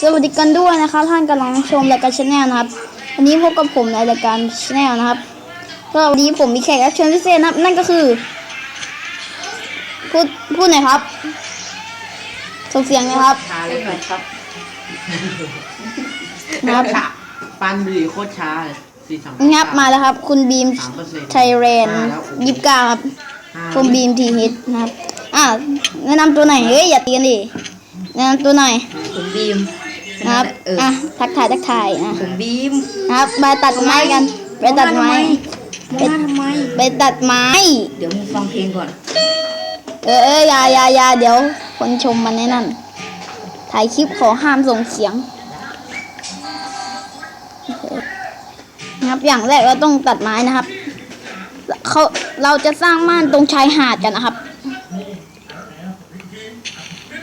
สวัสดีกันด้วยนะครับท่านกำลังชมรายการชาแนลนะครับวันนี้พบกับผมในรายการชาแนลนะครับก็วันนี้ผมมีแขกรับเชิญพิเศษนะครับ นั่นก็คือพูดพูดหน่อยครับส่งเสียงหนะครับช้าเลยครับนะครับปันบุหรี่โคตรช้าเลยสี่สองงับมาแล้วครับ คุณบีมสามเปอร์เซ็นต์ไทยแลนด์ยิบเก้าครับคุณบีมทีฮิตนะครับอ่าแนะนำตัวหน่อยเฮ้ยอย่าตีกันดิแนะนำตัวหน่อยผมบีมนะ ครับเอออะทักทายทักทายอะผมบีมนะครับมาตัดไม้กันไปตัดไม้มองหน้าทำไมไปตัดไม้ เดี๋ยวมึงฟังเพลงก่อน เออเอออยาอยาอยาเดี๋ยว คนชมมันแน่นั่นถ่ายคลิปขอห้ามส่งเสียงโอเคนะครับอย่างแรกเราต้องตัดไม้นะครับเขาเราจะสร้างม่านตรงชายหาดกันนะครับ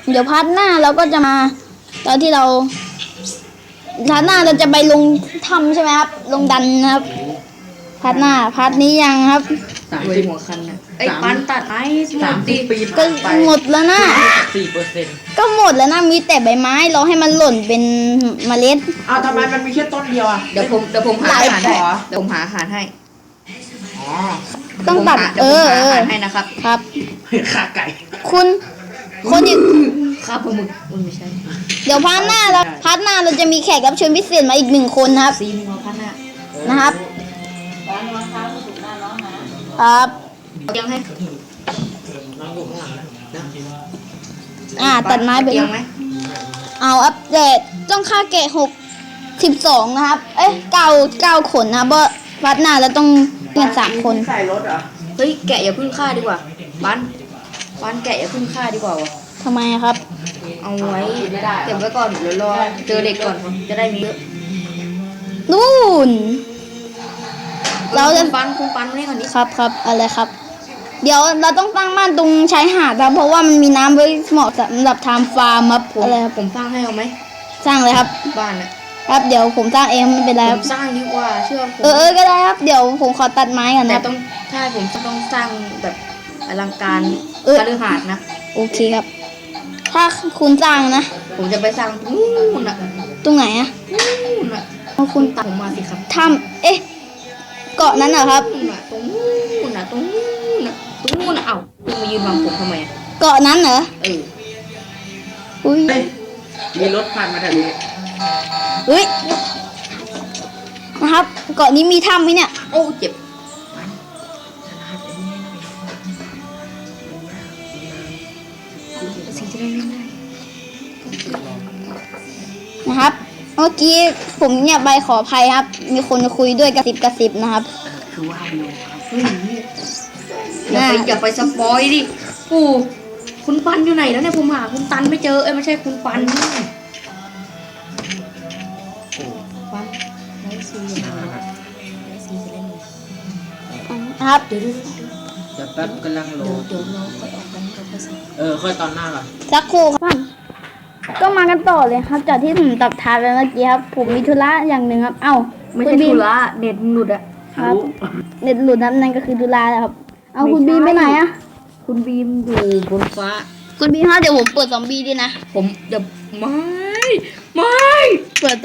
เดี๋ยวพาร์ทหน้าเราก็จะมา ตอนที่เรา พาร์ทหน้าเราจะไปลงถ้ำใช่ไหมครับ ลงดันนะครับพาร์ทหน้าพาร์ทนี้ยังครับ สามด้วยสิบหัวคันนะไอ้ยปันตัดไม้หมสาดมดิสิบปีก็ผ่านไปหมดแล้วนะ สี่เปอร์เซ็นต์ก็หมดแล้วนะมีแต่ใบไม้เราให้มันหล่นเป็นเมล็ด อ้าวทำไมมันมีแค่ต้นเดียวอะเดี๋ยวผมเดี๋ยวผมหาหลายอาหารให้เหรอเดี๋ยวผมหาอาหารให้อ๋อต้องตัดเดี๋ยวผมหาเอเดี๋ยวผมหาอาอเออหารให้นะครับครับ ขาไก่ คุณคนอยู่ข้าวปลาหมึกเออไม่ใช่ เดี๋ยวพาร์ทหน้าเรา พาร์ทหน้าเราจะมีแขกรับเชิญพิเศษมาอีกหนึ่งคนนะครับ ซีมัวพันน่ะนะครับครับ ยังให้น้องอยู่ข้างหลังนะอ่าตัดไม้ไปยังไหมเอาอัปเดตต้องค่าแกะหกสิบสองนะครับ เอ้ยเก้าเก้าขนนะเพราะพาร์ทหน้าเราต้องเงินสามคน ใส่รถเหรอเฮ้ยแกะอย่าเพึ่งฆ่าดีกว่าปันปันแกะอย่าเพึ่งฆ่าดีกว่าวะทำไมอะครับ เอาไว้เก็บไว้ก่อนเดี๋ยวรอเจอเด็กก่อนจะได้มีเยอะนู่น เราจะ คุณปันคุณปันมานี่ก่อนดิครับครับอะไรครับ เดี๋ยวเราต้องตั้งม่านตรงชายหาดครับเพราะว่ามันมีน้ำไว้เหมาะสำหรับทำฟาร์มครับผมอะไรครับผมสร้างให้เอาไหมสร้างเลยครับ บ้านน่ะครับเดี๋ยวผมสร้างเองไม่เป็นไรผครับมสร้างดีกว่าเชื่อผมเออเออก็ได้ครับเดี๋ยวผมขอตัดไม้ก่อนแต่นะต้องถ้าผมจะต้องสร้างแบบอลังการเออ คฤหาสน์นะโอเคครับ ถ้าคุณสร้างนะ ผมจะไปสร้างนู่นน่ะตรงไหนอะนู่นน่ะเอาคุณตัดผมมาสิครับทำเอ๊ะ เกาะนั้นเหรอครับ นู่นน่ะตรงนู่นน่ะตรงนู่นน่ะตรงนู่นน่ะเอ้าคุณมายืนบังผมทำไมอะเกาะนั้นเหรอ เอออุ้ยเฮ้ยมีรถผ่านมาแถวนี้เฮ้ยนะครับ เกาะนี้มีถ้ำไหมเนี่ย โอ้เจ็บ นะครับ เมื่อกี้ผมเนี่ยใบขออภัยครับ มีคนคุยด้วยกระซิบกระซิบนะครับ คือว่าวิวครับเฮ้ยอย่าไปอย่าไปสปอยดิปู่คุณปันอยู่ไหนแล้วเนี่ยผมหาคุณตันไม่เจอเอ้ยไม่ใช่คุณปันปันไลฟ์ซีอย่ามาไลฟ์ซีจะเล่นไหมนะครับเดี๋ยวเดี๋ยวเดี๋ยวแป๊บกำลังโหลเดี๋ยวดเดี๋ยวเราค่อยออกกันกับภาษาเออค่อยตอนหน้าก่อนสักครู่ครับท่าน ก็มากันต่อเลยครับ จากที่ผมตัดทานไปเมื่อกี้ครับ ผมมีธุระอย่างหนึ่งครับ เอ้าไม่คุใช่ณบีธุมระเน็ตหลุดอะครับ เน็ตหลุดนะนั่นก็คือธุระแล้วครับ เอาคุณบีมไปไหนอะคุณบีมอยู่บนฟ้า คุณบีมครับเดี๋ยวผมเปิดซอมบี้ด้วยนะ ผมจะไม่ไม่เปิด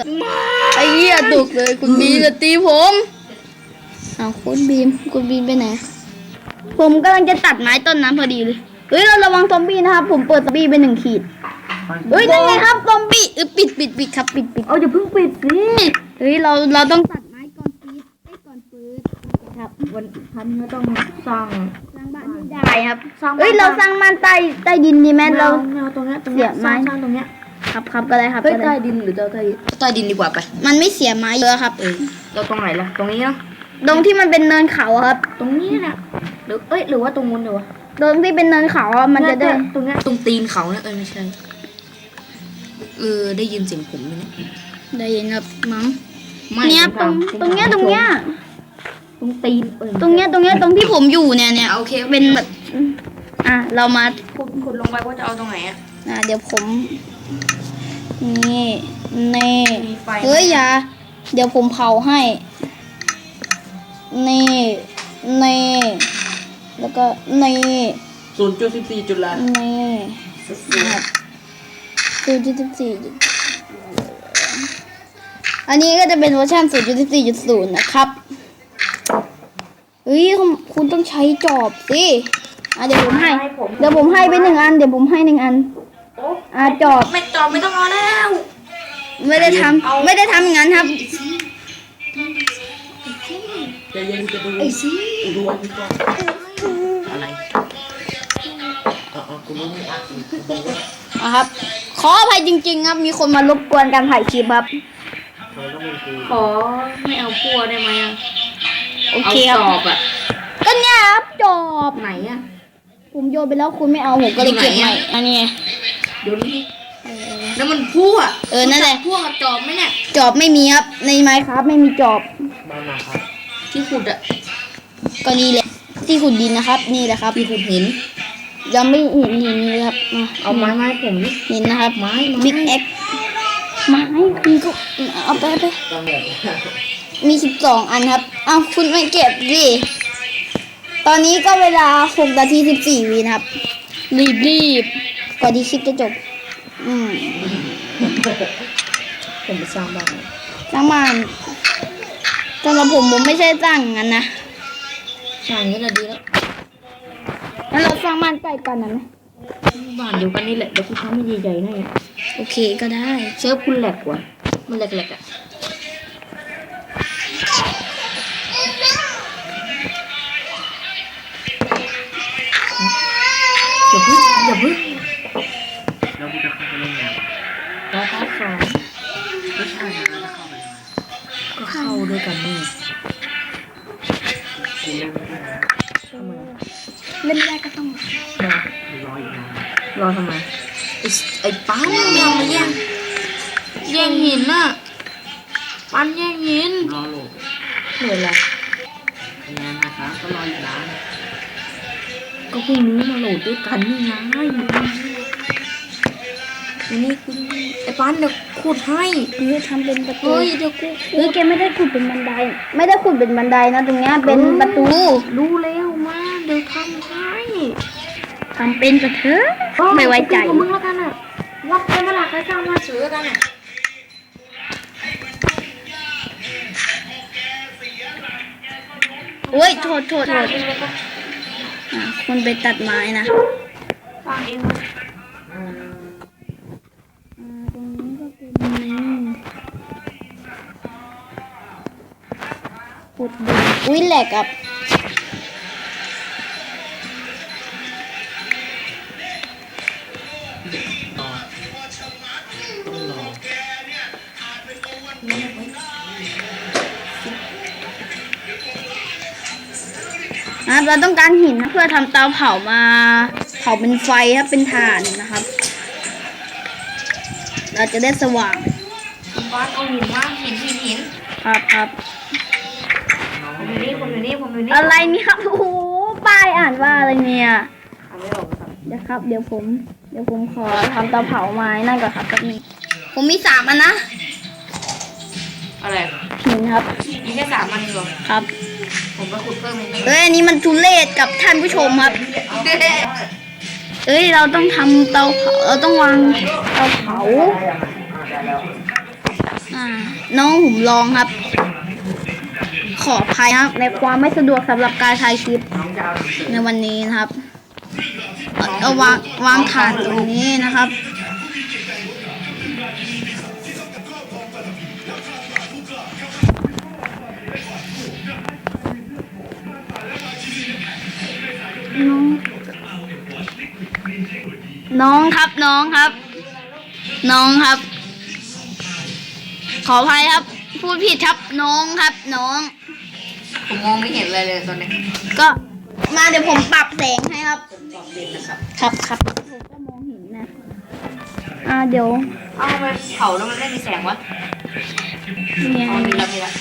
ไอ้เหี้ยตุกเลย คุณบีมจะตีผมเอาคุณบีมคุณบีมไปไหน ผมกำลังจะตัดไม้ต้นนั้นพอดีเลย เฮ้ยเราระวังซอมบี้นะครับ ผมเปิดซอมบี้ไปหนึ่งขีด เฮ้ยนั่นไงครับซอมบี้เออปิดปิดปิดครับ ปิดปิดเอาอย่าเพิ่งปิดสิเฮ้ยเราเราต้องตัดไม้ก่อนปิดไอ้ยก่อนเปิดครับวันทันไม่ต้องสร้างสร้างบ้านให้ได้ครับสร้างบ้านเฮ้ยเราสร้างบ้านใต้ใต้ดินดีไหมแมเราวแมวตรงเนี้ยตรงเนี้ยเสียบไม้ สร้างสร้างตรงเนี้ยครับครับก็ได้ครับเฮ้ยก็ใต้ได้ดินหรือจะใต้ใต้ดินดีกว่าไป มันไม่เสียไม้เยอะครับเออเราตรงไหนล่ะ ตรงนี้เนาะตรงที่มันเป็นเนินเขาอะครับตรงนี้เนี่ยหรือเอ้ยหรือว่าตรงนู้นเดี๋ยววะตรงที่เป็นเนินเขาอะมันจะได้เยตรงเนี้ยตรงตีนเขาเนี่ยเอ้ยไม่ใช่ เออได้ยินเสียงผมไหมเนี่ยได้ยินครับมั้งไม่เนี่ยผมตรงถามตรงเนี้ยตรงเนี้ยตรงตีนเออตรงเนี้ยตรงเนี้ยตรงที่ผมอยู่เนี่ยเนี่ยเอาโอเคเป็นแบบอะเรามาขุดขุดลงไปว่าจะเอาตรงไหนอะอะเดี๋ยวผมนี่นี่มีไฟเฮ้ยอย่าเดี๋ยวผมเผาให้นี่นี่แล้วก็นี่ศูนย์จุดสิบสี่จุดละนี่นะครับ ศูนย์จุดสิบสี่อันนี้ก็จะเป็นเวอร์ชัน0.14.0นะครับเฮ้ยคุณคุณต้องใช้จอบสิอะเดี๋ยวผมให้ เดี๋ยวผมให้ไปหนึ่งอัน เดี๋ยวผมให้หนึ่งอันอะจอบ ไม่จอบไม่ต้องเอาแล้ว ไม่ได้ทำไม่ได้ทำอย่างนั้นครับจะเย็นจะดูไอ้สิดูอันนี้ก่อนอะไรเออเออกูรู้ไม่อะกูบอกว่าอะครับ ขออภัยจริง ๆ ครับ มีคนมารบกวนการถ่ายคลิปครับ เธอต้องเป็นกูขอไม่เอาพัวได้ไหมอะโอเอาเคคจรับอบอะก็เนี่ยครับจอบ ไหนอะผมโยนไปแล้วคุณไม่เอาผมก็เลยเก็บอยู่ไหนใหม่อะอันนี้ไง เดี๋ยวนี้แล้วมันพัวเออนั่นแหละ พัวกับจอบไหมเนี่ย จอบไม่มีครับ ในไม้ครับไม่มีจอบ บ้านนะครับที่ขุดอะก็นี่แหละ ที่ขุดดินนะครับ นี่แหละครับที่ขุดหิน ยังไม่เห็นหินเลยครับมาเอาไม้ไม้ผมดิหินนะครับไม้บิ๊กเอ็กไม้คุณก็เอาไปเอาไปก็หมดมีสิบสองอันครับเอาคุณไม่เก็บดิตอนนี้ก็เวลาหกนาทีสิบสี่วินะครับ รีบรีบก่อนที่คลิปจะจบ อืมผมไปสร้างบ้านสร้างบ้านสำหรับผมผมไม่ใช่สร้างอย่างนั้นนะสร้างอย่างนี้แหละดีแล้ว งั้นเราสร้างบ้านใกล้กันนะไหมบ้านเดียวกันนี่แหละเดี๋ยวคุณทำให้ใหญ่ๆให้โอเคก็ได้เชื่อคุณแหลกกว่ามันแหลกๆอะอย่าพึ่งอย่าพึ่งแล้วกูจะเข้าไปเล่นน้ำรอพาร์ทสองไม่ใช่นะแล้วเข้าไปทำไมก็เข้าด้วยกันนี่กูเล่นไม่ได้นะทำไม เล่นไม่ได้ก็ต้องรอกูรออีกนานรอทำไมไอ้สไอ้ปั้นมันทำมาแย่งแย่งหินน่ะปั้นแย่งหินรอโหลดเหนื่อยละงานนะครับก็รออีกนานก็พรุ่งนี้มาโหลดด้วยกันนี่ไงวันนี้คุณไอ้ปั้นเดี๋ยวขุดให้เฮ้ยทำเป็นประตูเฮ้ยเดี๋ยวกูเฮ้ยแกไม่ได้ขุดเป็นบันได ไม่ได้ขุดเป็นบันไดนะตรงเนี้ยเป็นประตู รู้แล้วมาเดี๋ยวทำให้ทำเป็นกระเถอะไม่ไว้ใจกับมึงแล้วกันอะวัดกันเวลาใครสร้างมาซื้อกันอะโอ้ยโทษโทษสโทร้างษเองเลยปะอะคนไปตัดไม้นะสร้างเองเลยอ่าตรงนี้ก็เป็นขุดดินอุ้ยแหลกครั นะครับเราต้องการหินเพื่อทำเตาเผามาเผาเป็นไฟครับเป็นถ่านนะครับ เราจะได้สว่างบ้านเอาหินมาหินหินหินครับครับน้องผมอยู่นี่ผมอยู่นี่ผมอยู่นี่อะไรเนี่ยครับโอ้โหป้ายอ่านว่าอะไรเนี่ยอ่านไม่ออกครับเดี๋ยวครับ เดี๋ยวผม เดี๋ยวผมขอทำเตาเผาไม้นั่นก่อนครับแป๊บนึงผมมีสามอันนะอะไรหินครับมีแค่สามอันเหรอครับ ผมไปขุดเพิ่มเองเอ้ยอันนี้มันทุเรศกับท่านผู้ชมครับ เอ้ยเราต้องทำเตาเผาเราต้องวางเตาเผาอ่าน้องผมลองครับ ขออภัยครับในความไม่สะดวกสำหรับการถ่ายคลิปน้องจะเอาหนังสือในวันนี้นะครับเอาเอาวางวางถาดตรงนี้นะครับ น้องครับน้องครับ น้องครับ ขออภัยครับ พูดผิดครับน้องครับน้อง ผมมองไม่เห็นอะไรเลยตอนนี้ก็มาเดี๋ยวผมปรับแสงให้ครับตอบเด่นนะครับ ครับครับผมก็มองเห็นนะอ่าเดี๋ยวเอาไปเผาแล้วมันไม่มีแสงวะเนี่ยเอามีแล้วมีแล้ว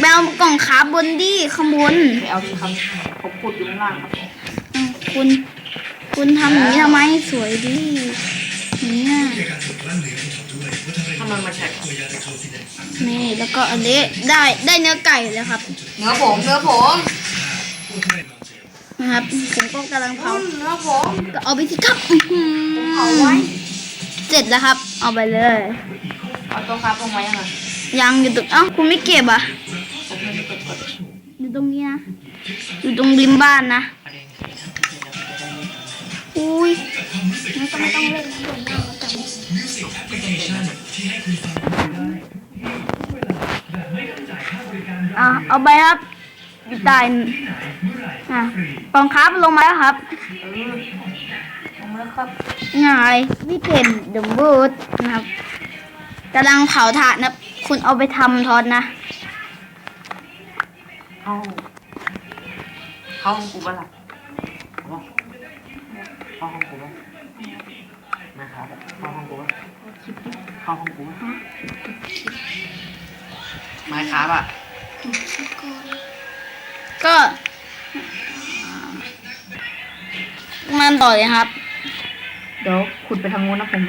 แบลกล่องขาบนดิข้างบนไปเอาดีครับ ผมขุดอยู่ข้างล่างครับอ้าวคุณ คุณทำอย่างนี้ทำไมสวยดิเนี่ยทำไมมาแฉกนี่แล้วก็อันนี้ได้ได้เนื้อไก่แล้วครับ เนื้อผมเนื้อผมนะครับผมก็กำลังเผาเนื้อผมก็เอาไปสิครับอื้อหือเผาไว้เสร็จแล้วครับ เอาไปเลยเอาตัวครับลงมายังไงยังอยู่ตรงเอ้าคุณไม่เก็บอะผมไม่ได้กดกดอยู่ตรงนี้นะอยู่ตรงริมบ้านนะ อุ้ยไม่ต้องไม่ต้องเล่นนะเดี๋ยวหน้ามันจะอะเอาไปครับอยู่ใต้อะกองครับลงมาแล้วครับลงมาแล้วครับง่ายวิเทนเดอะบูดนะครับกำลังเผาถ่านนะคุณเอาไปทำทอดนะเอาเข้าห้องกูบ้างล่ะ เข้าห้องกูบ้างนะครับเข้าห้องกูบ้างเข้าห้องกูบ้างไม้ครับอะก็มันต่อเลยครับ เดี๋ยวขุดไปทางโน้นนะผม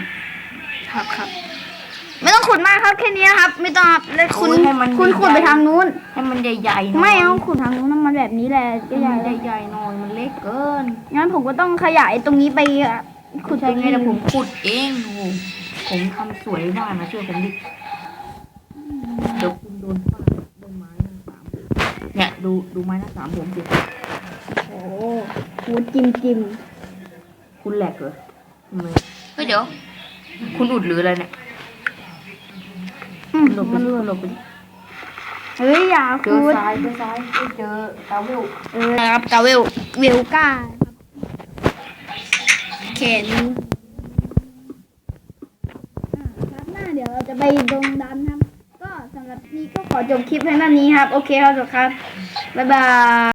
ครับครับ ไม่ต้องขุดมากครับแค่นี้นะครับ ไม่ต้องครับแล้วคุณโอ้ยให้มันคุณขุดไปทางนู้น ให้มันใหญ่ๆหน่อยไม่เอาขุดทางนู้นนะมันแบบนี้แหละก็ใหใหญ่ญ่ใหญ่ๆหน่อยมันเล็กเกินงั้นผมก็ต้องขยายตรงนี้ไปอะขุดใช่ตรงไงนี้แต่ผมขุดเองโอ้โหผมทำสวยบ้านนะเชื่อผมดิเดี๋ยวคุณโดนฟาดโดนไม้หน้าสามเนี่ยดูดูไม้หน้าสามผมสิโอ้โหจิ้มจิ้มคุณแหลกเหรอทำไมเฮ้ยเดี๋ยว คุณอุดหรืออะไรเนี่ยอืม หลบไปมันดิหลุดหลบไปดิเฮ้ยอย่าเจขุอดซ้ายเจอซ้ายเอ้ยเจอตาเวลเออครับกาเวลเวลก้าครับแขนอ่าครับหน้าเดี๋ยวเราจะไปดงดันครับ ก็สำหรับนี้ก็ขอจบคลิปเพียงเท่านี้ครับ โอเคครับจบครับ บ๊ายบาย